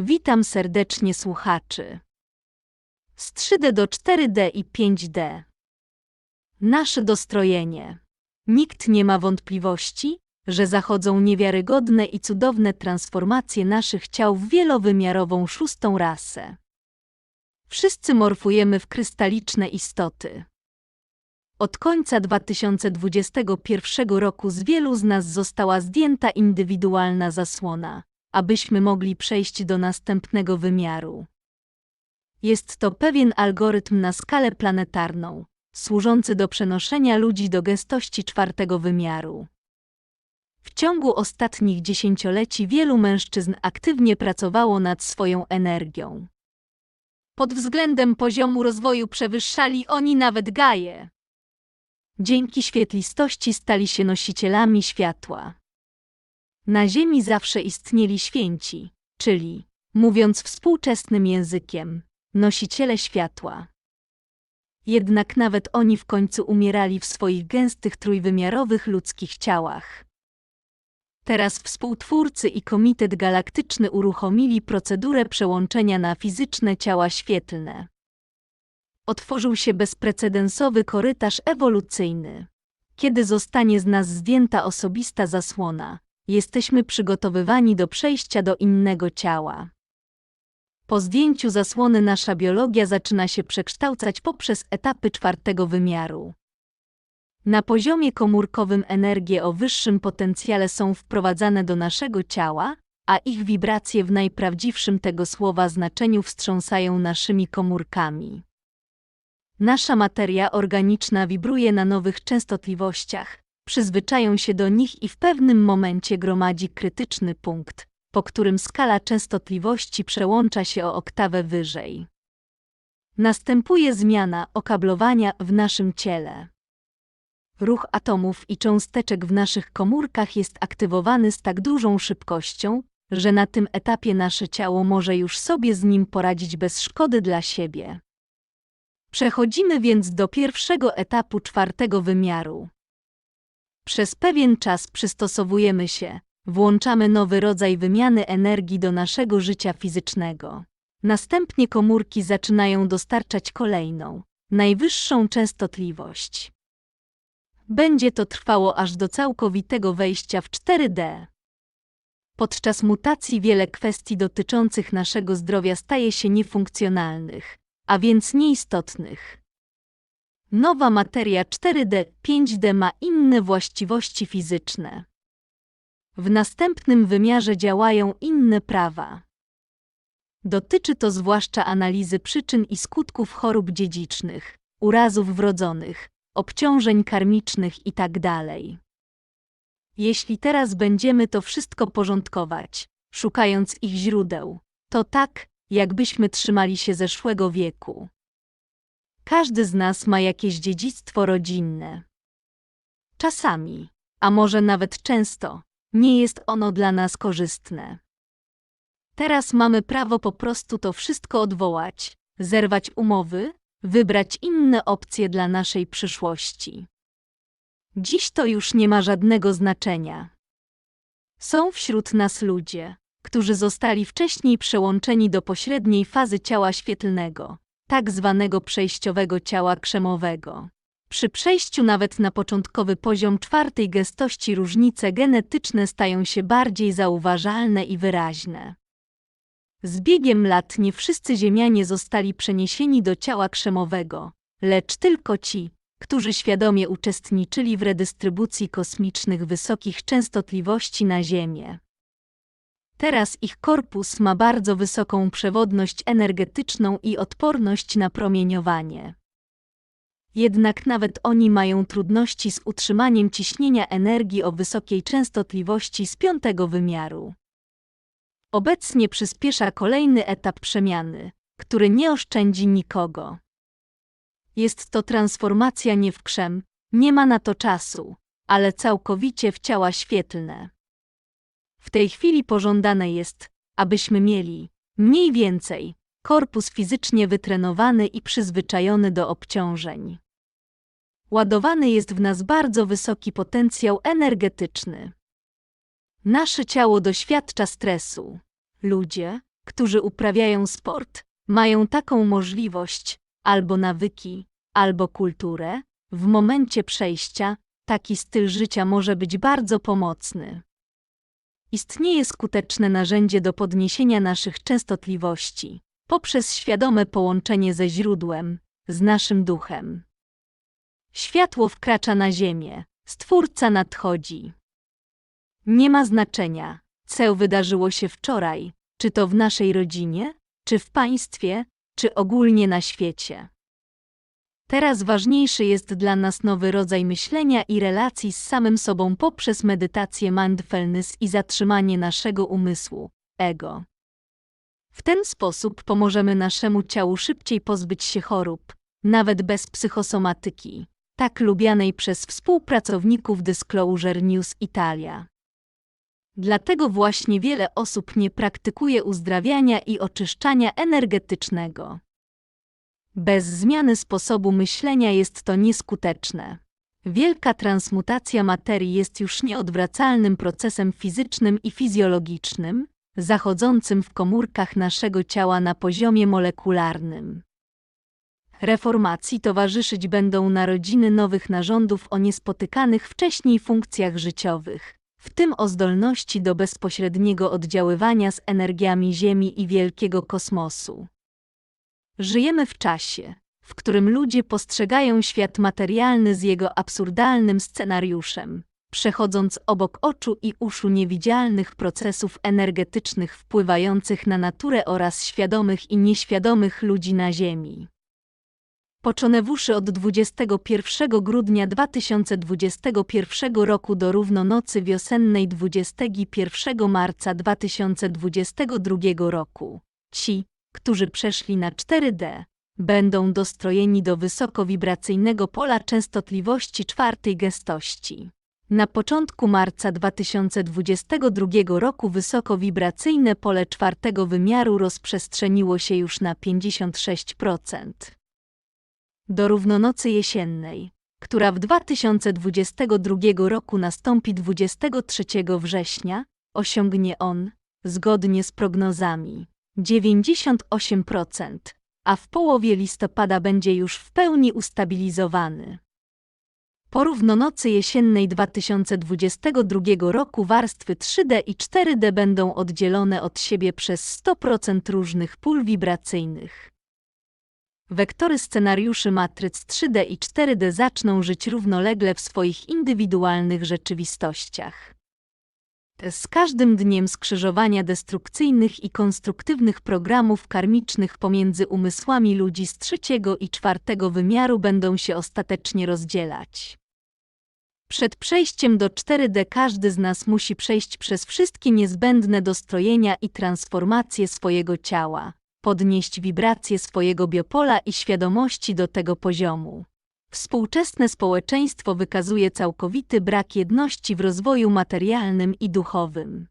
Witam serdecznie słuchaczy. Z 3D do 4D i 5D. Nasze dostrojenie. Nikt nie ma wątpliwości, że zachodzą niewiarygodne i cudowne transformacje naszych ciał w wielowymiarową szóstą rasę. Wszyscy morfujemy w krystaliczne istoty. Od końca 2021 roku z wielu z nas została zdjęta indywidualna zasłona, abyśmy mogli przejść do następnego wymiaru. Jest to pewien algorytm na skalę planetarną, służący do przenoszenia ludzi do gestości czwartego wymiaru. W ciągu ostatnich dziesięcioleci wielu mężczyzn aktywnie pracowało nad swoją energią. Pod względem poziomu rozwoju przewyższali oni nawet Gaję. Dzięki świetlistości stali się nosicielami światła. Na Ziemi zawsze istnieli święci, czyli, mówiąc współczesnym językiem, nosiciele światła. Jednak nawet oni w końcu umierali w swoich gęstych trójwymiarowych ludzkich ciałach. Teraz współtwórcy i Komitet Galaktyczny uruchomili procedurę przełączenia na fizyczne ciała świetlne. Otworzył się bezprecedensowy korytarz ewolucyjny. Kiedy zostanie z nas zdjęta osobista zasłona, jesteśmy przygotowywani do przejścia do innego ciała. Po zdjęciu zasłony nasza biologia zaczyna się przekształcać poprzez etapy czwartego wymiaru. Na poziomie komórkowym energie o wyższym potencjale są wprowadzane do naszego ciała, a ich wibracje w najprawdziwszym tego słowa znaczeniu wstrząsają naszymi komórkami. Nasza materia organiczna wibruje na nowych częstotliwościach, przyzwyczają się do nich i w pewnym momencie gromadzi krytyczny punkt, po którym skala częstotliwości przełącza się o oktawę wyżej. Następuje zmiana okablowania w naszym ciele. Ruch atomów i cząsteczek w naszych komórkach jest aktywowany z tak dużą szybkością, że na tym etapie nasze ciało może już sobie z nim poradzić bez szkody dla siebie. Przechodzimy więc do pierwszego etapu czwartego wymiaru. Przez pewien czas przystosowujemy się, włączamy nowy rodzaj wymiany energii do naszego życia fizycznego. Następnie komórki zaczynają dostarczać kolejną, najwyższą częstotliwość. Będzie to trwało aż do całkowitego wejścia w 4D. Podczas mutacji wiele kwestii dotyczących naszego zdrowia staje się niefunkcjonalnych, a więc nieistotnych. Nowa materia 4D, 5D ma inne właściwości fizyczne. W następnym wymiarze działają inne prawa. Dotyczy to zwłaszcza analizy przyczyn i skutków chorób dziedzicznych, urazów wrodzonych, obciążeń karmicznych itd. Jeśli teraz będziemy to wszystko porządkować, szukając ich źródeł, to tak, jakbyśmy trzymali się zeszłego wieku. Każdy z nas ma jakieś dziedzictwo rodzinne. Czasami, a może nawet często, nie jest ono dla nas korzystne. Teraz mamy prawo po prostu to wszystko odwołać, zerwać umowy, wybrać inne opcje dla naszej przyszłości. Dziś to już nie ma żadnego znaczenia. Są wśród nas ludzie, którzy zostali wcześniej przełączeni do pośredniej fazy ciała świetlnego, tak zwanego przejściowego ciała krzemowego. Przy przejściu nawet na początkowy poziom czwartej gestości różnice genetyczne stają się bardziej zauważalne i wyraźne. Z biegiem lat nie wszyscy Ziemianie zostali przeniesieni do ciała krzemowego, lecz tylko ci, którzy świadomie uczestniczyli w redystrybucji kosmicznych wysokich częstotliwości na Ziemię. Teraz ich korpus ma bardzo wysoką przewodność energetyczną i odporność na promieniowanie. Jednak nawet oni mają trudności z utrzymaniem ciśnienia energii o wysokiej częstotliwości z piątego wymiaru. Obecnie przyspiesza kolejny etap przemiany, który nie oszczędzi nikogo. Jest to transformacja nie w krzem, nie ma na to czasu, ale całkowicie w ciała świetlne. W tej chwili pożądane jest, abyśmy mieli, mniej więcej, korpus fizycznie wytrenowany i przyzwyczajony do obciążeń. Ładowany jest w nas bardzo wysoki potencjał energetyczny. Nasze ciało doświadcza stresu. Ludzie, którzy uprawiają sport, mają taką możliwość, albo nawyki, albo kulturę, w momencie przejścia, taki styl życia może być bardzo pomocny. Istnieje skuteczne narzędzie do podniesienia naszych częstotliwości poprzez świadome połączenie ze źródłem, z naszym duchem. Światło wkracza na ziemię, Stwórca nadchodzi. Nie ma znaczenia, co wydarzyło się wczoraj, czy to w naszej rodzinie, czy w państwie, czy ogólnie na świecie. Teraz ważniejszy jest dla nas nowy rodzaj myślenia i relacji z samym sobą poprzez medytację mindfulness i zatrzymanie naszego umysłu, ego. W ten sposób pomożemy naszemu ciału szybciej pozbyć się chorób, nawet bez psychosomatyki, tak lubianej przez współpracowników Disclosure News Italia. Dlatego właśnie wiele osób nie praktykuje uzdrawiania i oczyszczania energetycznego. Bez zmiany sposobu myślenia jest to nieskuteczne. Wielka transmutacja materii jest już nieodwracalnym procesem fizycznym i fizjologicznym, zachodzącym w komórkach naszego ciała na poziomie molekularnym. Reformacji towarzyszyć będą narodziny nowych narządów o niespotykanych wcześniej funkcjach życiowych, w tym o zdolności do bezpośredniego oddziaływania z energiami Ziemi i wielkiego kosmosu. Żyjemy w czasie, w którym ludzie postrzegają świat materialny z jego absurdalnym scenariuszem, przechodząc obok oczu i uszu niewidzialnych procesów energetycznych wpływających na naturę oraz świadomych i nieświadomych ludzi na Ziemi. Poczonewuszy od 21 grudnia 2021 roku do równonocy wiosennej 21 marca 2022 roku. Ci, którzy przeszli na 4D, będą dostrojeni do wysokowibracyjnego pola częstotliwości czwartej gęstości. Na początku marca 2022 roku wysokowibracyjne pole czwartego wymiaru rozprzestrzeniło się już na 56% do równonocy jesiennej, która w 2022 roku nastąpi 23 września, osiągnie on, zgodnie z prognozami, 98%, a w połowie listopada będzie już w pełni ustabilizowany. Po równonocy jesiennej 2022 roku warstwy 3D i 4D będą oddzielone od siebie przez 100% różnych pól wibracyjnych. Wektory scenariuszy matryc 3D i 4D zaczną żyć równolegle w swoich indywidualnych rzeczywistościach. Z każdym dniem skrzyżowania destrukcyjnych i konstruktywnych programów karmicznych pomiędzy umysłami ludzi z trzeciego i czwartego wymiaru będą się ostatecznie rozdzielać. Przed przejściem do 4D każdy z nas musi przejść przez wszystkie niezbędne dostrojenia i transformacje swojego ciała podnieść wibracje swojego biopola i świadomości do tego poziomu. Współczesne społeczeństwo wykazuje całkowity brak jedności w rozwoju materialnym i duchowym.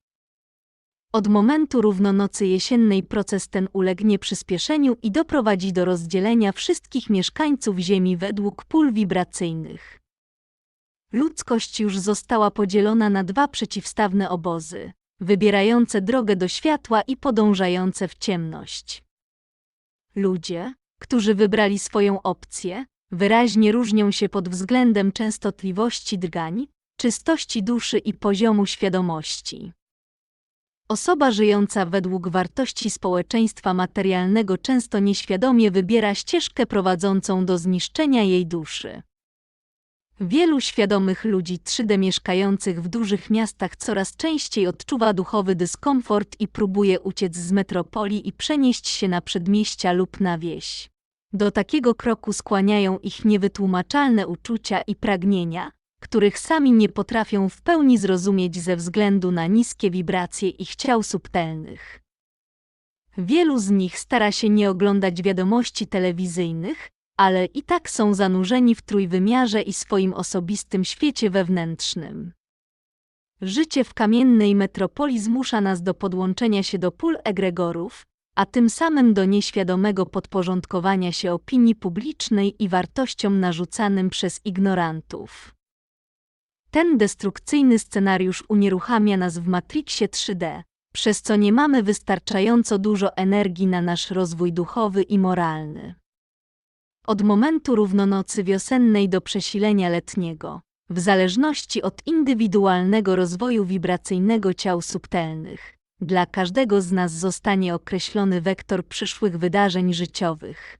Od momentu równonocy jesiennej proces ten ulegnie przyspieszeniu i doprowadzi do rozdzielenia wszystkich mieszkańców Ziemi według pól wibracyjnych. Ludzkość już została podzielona na dwa przeciwstawne obozy, wybierające drogę do światła i podążające w ciemność. Ludzie, którzy wybrali swoją opcję, wyraźnie różnią się pod względem częstotliwości drgań, czystości duszy i poziomu świadomości. Osoba żyjąca według wartości społeczeństwa materialnego często nieświadomie wybiera ścieżkę prowadzącą do zniszczenia jej duszy. Wielu świadomych ludzi 3D mieszkających w dużych miastach coraz częściej odczuwa duchowy dyskomfort i próbuje uciec z metropolii i przenieść się na przedmieścia lub na wieś. Do takiego kroku skłaniają ich niewytłumaczalne uczucia i pragnienia, których sami nie potrafią w pełni zrozumieć ze względu na niskie wibracje ich ciał subtelnych. Wielu z nich stara się nie oglądać wiadomości telewizyjnych, ale i tak są zanurzeni w trójwymiarze i swoim osobistym świecie wewnętrznym. Życie w kamiennej metropolii zmusza nas do podłączenia się do pól egregorów, a tym samym do nieświadomego podporządkowania się opinii publicznej i wartościom narzucanym przez ignorantów. Ten destrukcyjny scenariusz unieruchamia nas w Matrixie 3D, przez co nie mamy wystarczająco dużo energii na nasz rozwój duchowy i moralny. Od momentu równonocy wiosennej do przesilenia letniego, w zależności od indywidualnego rozwoju wibracyjnego ciał subtelnych, dla każdego z nas zostanie określony wektor przyszłych wydarzeń życiowych.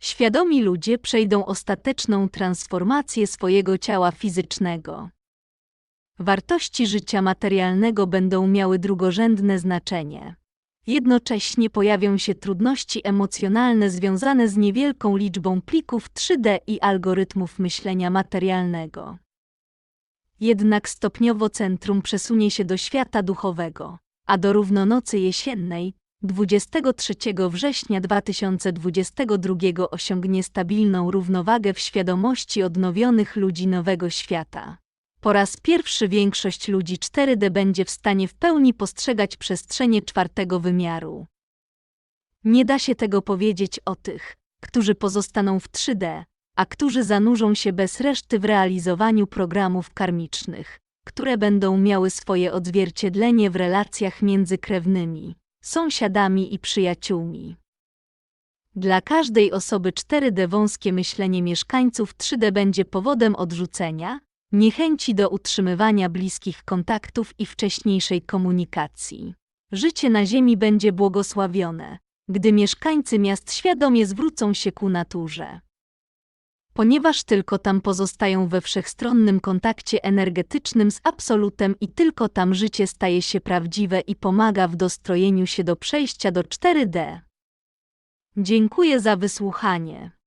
Świadomi ludzie przejdą ostateczną transformację swojego ciała fizycznego. Wartości życia materialnego będą miały drugorzędne znaczenie. Jednocześnie pojawią się trudności emocjonalne związane z niewielką liczbą plików 3D i algorytmów myślenia materialnego. Jednak stopniowo centrum przesunie się do świata duchowego, a do równonocy jesiennej 23 września 2022 osiągnie stabilną równowagę w świadomości odnowionych ludzi nowego świata. Po raz pierwszy większość ludzi 4D będzie w stanie w pełni postrzegać przestrzenie czwartego wymiaru. Nie da się tego powiedzieć o tych, którzy pozostaną w 3D, a którzy zanurzą się bez reszty w realizowaniu programów karmicznych, które będą miały swoje odzwierciedlenie w relacjach między krewnymi, sąsiadami i przyjaciółmi. Dla każdej osoby 4D wąskie myślenie mieszkańców 3D będzie powodem odrzucenia, niechęci do utrzymywania bliskich kontaktów i wcześniejszej komunikacji. Życie na Ziemi będzie błogosławione, gdy mieszkańcy miast świadomie zwrócą się ku naturze. Ponieważ tylko tam pozostają we wszechstronnym kontakcie energetycznym z absolutem i tylko tam życie staje się prawdziwe i pomaga w dostrojeniu się do przejścia do 4D. Dziękuję za wysłuchanie.